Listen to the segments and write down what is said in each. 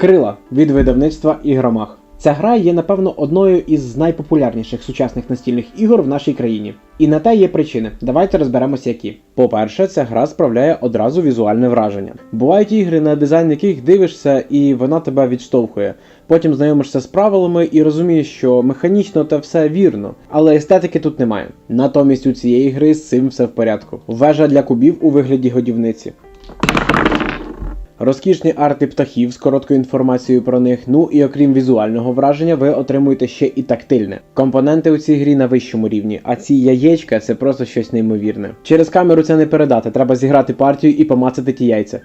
Крила від видавництва Ігромах. Ця гра є, напевно, одною із найпопулярніших сучасних настільних ігор в нашій країні. І на те є причини. Давайте розберемося, які. По-перше, ця гра справляє одразу візуальне враження. Бувають ігри, на дизайн яких дивишся, і вона тебе відштовхує. Потім знайомишся з правилами і розумієш, що механічно те все вірно, але естетики тут немає. Натомість у цієї гри з цим все в порядку. Вежа для кубів у вигляді годівниці. Розкішні арти птахів з короткою інформацією про них. Ну і окрім візуального враження, ви отримуєте ще і тактильне. Компоненти у цій грі на вищому рівні, а ці яєчка це просто щось неймовірне. Через камеру це не передати, треба зіграти партію і помацати ті яйця.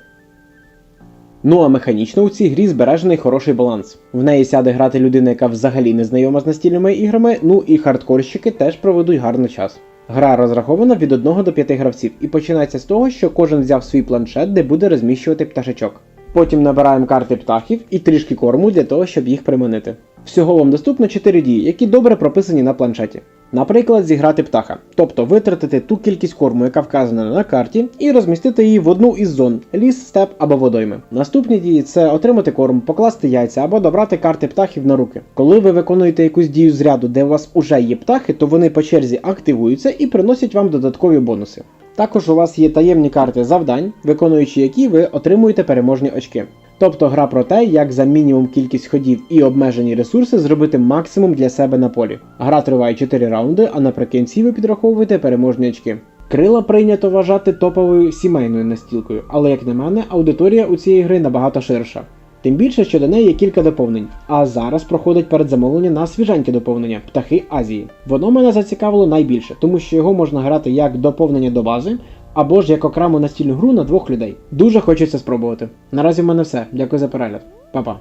Ну а механічно у цій грі збережений хороший баланс. В неї сяде грати людина, яка взагалі не знайома з настільними іграми, ну і хардкорщики теж проведуть гарний час. Гра розрахована від 1 до 5 гравців і починається з того, що кожен взяв свій планшет, де буде розміщувати пташечок. Потім набираємо карти птахів і трішки корму для того, щоб їх приманити. Всього вам доступно 4 дії, які добре прописані на планшеті. Наприклад, зіграти птаха, тобто витратити ту кількість корму, яка вказана на карті, і розмістити її в одну із зон ліс, степ або водойми. Наступні дії це отримати корм, покласти яйця або добрати карти птахів на руки. Коли ви виконуєте якусь дію з ряду, де у вас уже є птахи, то вони по черзі активуються і приносять вам додаткові бонуси. Також у вас є таємні карти завдань, виконуючи які ви отримуєте переможні очки. Тобто гра про те, як за мінімум кількість ходів і обмежені ресурси зробити максимум для себе на полі. Гра триває 4 раунди, а наприкінці ви підраховуєте переможні очки. Крила прийнято вважати топовою сімейною настілкою, але як на мене, аудиторія у цієї гри набагато ширша. Тим більше, що до неї є кілька доповнень. А зараз проходить передзамовлення на свіженьке доповнення Птахи Азії. Воно мене зацікавило найбільше, тому що його можна грати як доповнення до бази, або ж як окрему настільну гру на двох людей. Дуже хочеться спробувати. Наразі в мене все. Дякую за перегляд. Па-па.